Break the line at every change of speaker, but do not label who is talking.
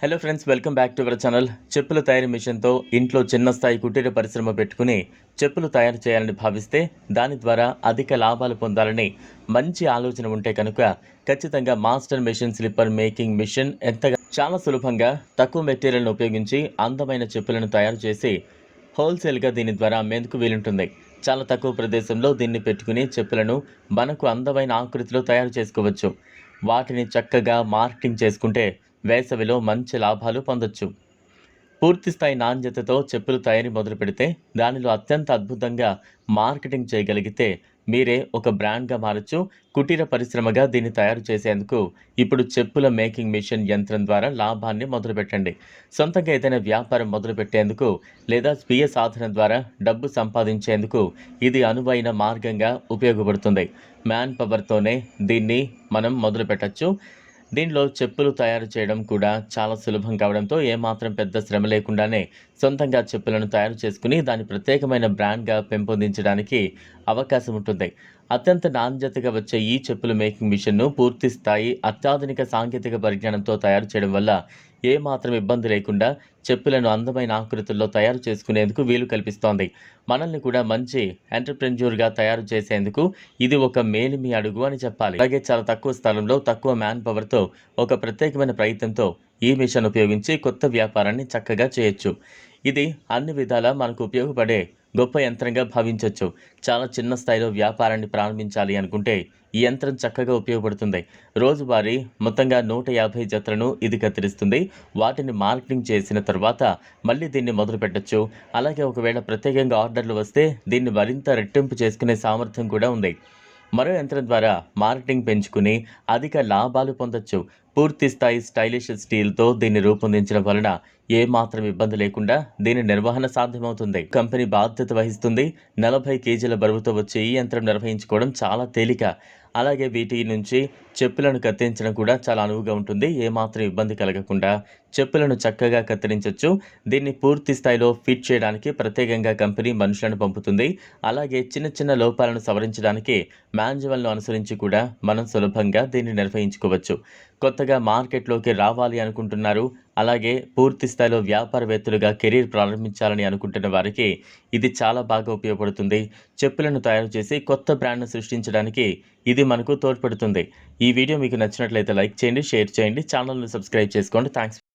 Hello friends welcome back to our channel చెప్పుల తయారీ మిషన్తో ఇంట్లో చిన్న స్థాయి కుటీర పరిశ్రమ పెట్టుకుని చెప్పులు తయారు చేయాలని భావిస్తే దాని ద్వారా అధిక లాభాలు పొందాలని మంచి ఆలోచన ఉంటే కనుక ఖచ్చితంగా master machine slipper making machine ఎంతగా చాలా సులభంగా తక్కువ మెటీరియల్ను ఉపయోగించి అందమైన చెప్పులను తయారు చేసి హోల్సేల్గా దీని ద్వారా అమ్మేందుకు వీలుంటుంది. చాలా తక్కువ ప్రదేశంలో దీన్ని పెట్టుకుని చెప్పులను మనకు అందమైన ఆకృతిలో తయారు చేసుకోవచ్చు. వాటిని చక్కగా మార్కెటింగ్ చేసుకుంటే వేసవిలో మంచి లాభాలు పొందొచ్చు. పూర్తి స్థాయి నాణ్యతతో చెప్పులు తయారీ మొదలు పెడితే దానిలో అత్యంత అద్భుతంగా మార్కెటింగ్ చేయగలిగితే మీరే ఒక బ్రాండ్గా మారచ్చు. కుటీర పరిశ్రమగా దీన్ని తయారు చేసేందుకు ఇప్పుడు చెప్పుల మేకింగ్ మిషన్ యంత్రం ద్వారా లాభాన్ని మొదలుపెట్టండి సొంతంగా ఏదైనా వ్యాపారం మొదలుపెట్టేందుకు లేదా స్వీయ సాధన ద్వారా డబ్బు సంపాదించేందుకు ఇది అనువైన మార్గంగా ఉపయోగపడుతుంది. మ్యాన్ పవర్తోనే దీన్ని మనం మొదలుపెట్టచ్చు దీనిలో చెప్పులు తయారు చేయడం కూడా చాలా సులభం కావడంతో ఏమాత్రం పెద్ద శ్రమ లేకుండానే సొంతంగా చెప్పులను తయారు చేసుకుని దాని ప్రత్యేకమైన బ్రాండ్గా పెంపొందించడానికి అవకాశం ఉంటుంది. అత్యంత నాణ్యతగా వచ్చే ఈ చెప్పుల మేకింగ్ మిషన్ను పూర్తి స్థాయి అత్యాధునిక సాంకేతిక పరిజ్ఞానంతో తయారు చేయడం వల్ల ఏమాత్రం ఇబ్బంది లేకుండా చెప్పులను అందమైన ఆకృతుల్లో తయారు చేసుకునేందుకు వీలు కల్పిస్తోంది. మనల్ని కూడా మంచి ఎంటర్ప్రెన్యూర్గా తయారు చేసేందుకు ఇది ఒక మేలిమి అడుగు అని చెప్పాలి. అలాగే చాలా తక్కువ స్థలంలో తక్కువ మ్యాన్ పవర్తో ఒక ప్రత్యేకమైన ప్రయత్నంతో ఈ మిషన్ ఉపయోగించి కొత్త వ్యాపారాన్ని చక్కగా చేయొచ్చు. ఇది అన్ని విధాలా మనకు ఉపయోగపడే గొప్ప యంత్రంగా భావించవచ్చు చాలా చిన్న స్థాయిలో వ్యాపారాన్ని ప్రారంభించాలి అనుకుంటే ఈ యంత్రం చక్కగా ఉపయోగపడుతుంది. రోజువారీ మొత్తంగా నూట యాభై జతలను ఇది కత్తిరిస్తుంది. వాటిని మార్కెటింగ్ చేసిన తర్వాత మళ్ళీ దీన్ని మొదలుపెట్టచ్చు అలాగే ఒకవేళ ప్రత్యేకంగా ఆర్డర్లు వస్తే దీన్ని మరింత రెట్టింపు చేసుకునే సామర్థ్యం కూడా ఉంది. మరో యంత్రం ద్వారా మార్కెటింగ్ పెంచుకుని అధిక లాభాలు పొందొచ్చు. పూర్తి స్థాయి స్టైలిష్ స్టీల్తో దీన్ని రూపొందించడం వలన ఏ మాత్రం ఇబ్బంది లేకుండా దీని నిర్వహణ సాధ్యమవుతుంది. కంపెనీ బాధ్యత వహిస్తుంది. నలభై కేజీల బరువుతో వచ్చే ఈ యంత్రం నిర్వహించుకోవడం చాలా తేలిక. అలాగే వీటి నుంచి చెప్పులను కత్తిరించడం కూడా చాలా అనువుగా ఉంటుంది. ఏమాత్రం ఇబ్బంది కలగకుండా చెప్పులను చక్కగా కత్తిరించవచ్చు దీన్ని పూర్తి స్థాయిలో ఫిట్ చేయడానికి ప్రత్యేకంగా కంపెనీ మనుషులను పంపుతుంది. అలాగే చిన్న చిన్న లోపాలను సవరించడానికి మాన్యువల్ను అనుసరించి కూడా మనం సులభంగా దీన్ని నిర్వహించుకోవచ్చు. కొత్తగా మార్కెట్లోకి రావాలి అనుకుంటున్నారు అలాగే పూర్తి స్థాయిలో వ్యాపారవేత్తలుగా కెరీర్ ప్రారంభించాలని అనుకుంటున్న వారికి ఇది చాలా బాగా ఉపయోగపడుతుంది. చెప్పులను తయారు చేసి కొత్త బ్రాండ్ను సృష్టించడానికి ఇది మనకు తోడ్పడుతుంది. ఈ వీడియో మీకు నచ్చినట్లయితే లైక్ చేయండి షేర్ చేయండి ఛానల్ను సబ్స్క్రైబ్ చేసుకోండి. థ్యాంక్స్